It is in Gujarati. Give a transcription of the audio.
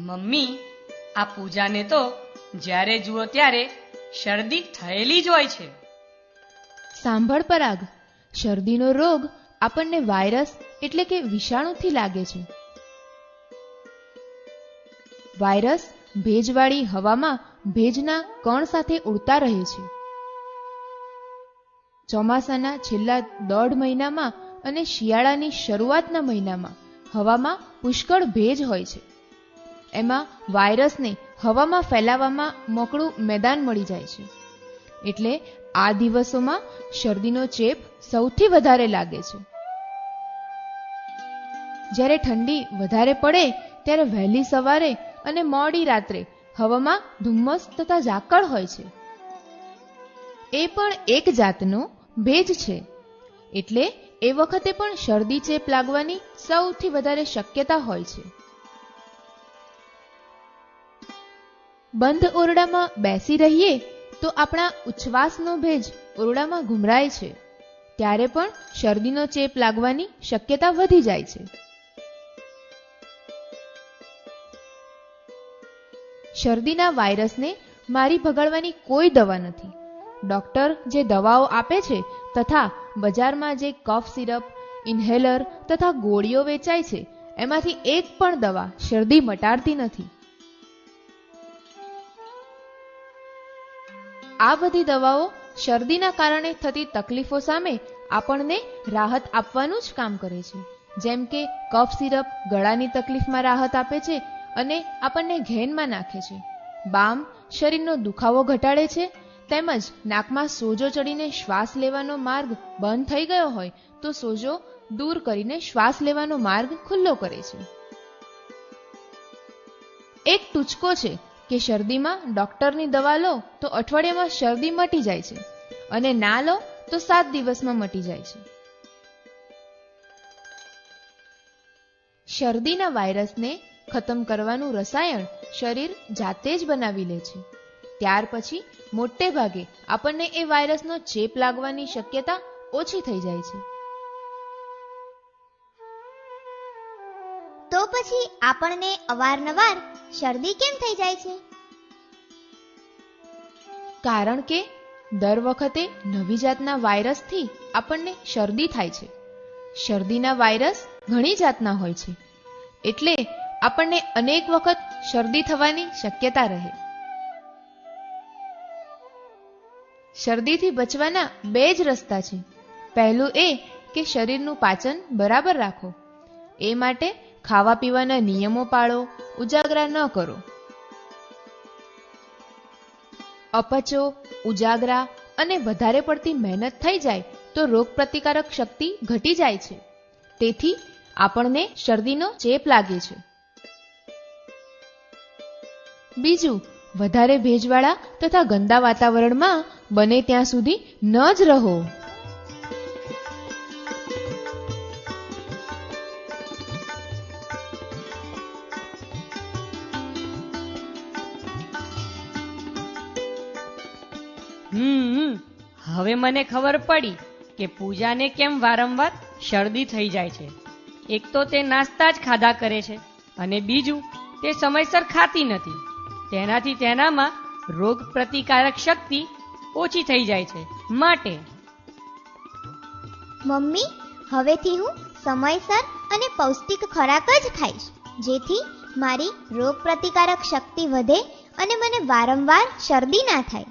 મમ્મી, આ પૂજાને તો જ્યારે જુઓ ત્યારે શરદી થયેલી જ હોય છે. સાંભળ પરાગ, શરદીનો રોગ આપણને વાયરસ એટલે કે વિષાણુથી લાગે છે. વાયરસ ભેજવાળી હવામાં ભેજના કણ સાથે ઉડતા રહે છે. ચોમાસાના છેલ્લા દોઢ મહિનામાં અને શિયાળાની શરૂઆતના મહિનામાં હવામાં પુષ્કળ ભેજ હોય છે. એમાં વાયરસને હવામાં ફેલાવામાં મોકળું મેદાન મળી જાય છે. એટલે આ દિવસોમાં શરદીનો ચેપ સૌથી વધારે લાગે છે. જ્યારે ઠંડી વધારે પડે, ત્યારે વહેલી સવારે અને મોડી રાત્રે હવામાં ધુમ્મસ તથા ઝાકળ હોય છે. એ પણ એક જાતનો ભેજ છે. એટલે એ વખતે પણ શરદી ચેપ લાગવાની સૌથી વધારે શક્યતા હોય છે. બંધ ઓરડામાં બેસી રહીએ તો આપણા ઉચ્છવાસનો ભેજ ઓરડામાં ઘુમરાય છે. ત્યારે પણ શરદીનો ચેપ લાગવાની શક્યતા વધી જાય છે. શરદીના વાયરસને મારી ભગાડવાની કોઈ દવા નથી. ડોક્ટર જે દવાઓ આપે છે તથા બજારમાં જે કફ સિરપ, ઇન્હેલર તથા ગોળીઓ વેચાય છે, એમાંથી એક પણ દવા શરદી મટાડતી નથી. આ બધી દવાઓ શરદીના કારણે થતી તકલીફો સામે આપણને રાહત આપવાનું જ કામ કરે છે. જેમ કે કફ સિરપ ગળાની તકલીફમાં રાહત આપે છે અને આપણને ઘેનમાં નાખે છે. બામ શરીરનો દુખાવો ઘટાડે છે, તેમજ નાકમાં સોજો ચડીને શ્વાસ લેવાનો માર્ગ બંધ થઈ ગયો હોય તો સોજો દૂર કરીને શ્વાસ લેવાનો માર્ગ ખુલ્લો કરે છે. એક ટૂચકો છે કે શરદીમાં ડોક્ટરની દવા લો તો અઠવાડિયામાં શરદી મટી જાય છે અને ના લો તો સાત દિવસમાં મટી જાય છે. શરદીના વાયરસને ખતમ કરવાનું રસાયણ શરીર જાતે જ બનાવી લે છે. ત્યાર પછી મોટે ભાગે આપણને એ વાયરસનો ચેપ લાગવાની શક્યતા ઓછી થઈ જાય છે. પછી આપણને અવારનવાર શરદી કેમ થઈ જાય છે? કારણ કે દર વખતે નવી જાતના વાયરસથી આપણને શરદી થાય છે. શરદીના વાયરસ ઘણી જાતના હોય છે. એટલે આપણને અનેક વખત શરદી થવાની શક્યતા રહે. શરદીથી બચવાના બે જ રસ્તા છે. પહેલું એ કે શરીરનું પાચન બરાબર રાખો. એ માટે ખાવા પીવાના નિયમો પાળો, ઉજાગરા ન કરો. અપચો, ઉજાગરા અને વધારે પડતી મહેનત થઈ જાય તો રોગપ્રતિકારક શક્તિ ઘટી જાય છે. તેથી આપણને શરદીનો ચેપ લાગે છે. બીજું, વધારે ભેજવાળા તથા ગંદા વાતાવરણમાં બને ત્યાં સુધી ન જ રહો. હમ હવે મને ખબર પડી કે પૂજાને કેમ વારંવાર શરદી થઈ જાય છે. એક તો તે નાસ્તા જ ખાધા કરે છે અને બીજું તે સમયસર ખાતી નથી. તેનાથી તેનામાં રોગ પ્રતિકારક શક્તિ ઓછી થઈ જાય છે. માટે મમ્મી, હવેથી હું સમયસર અને પૌષ્ટિક ખોરાક જ ખાઈશ. જેથી મારી રોગ પ્રતિકારક શક્તિ વધે અને મને વારંવાર શરદી ના થાય.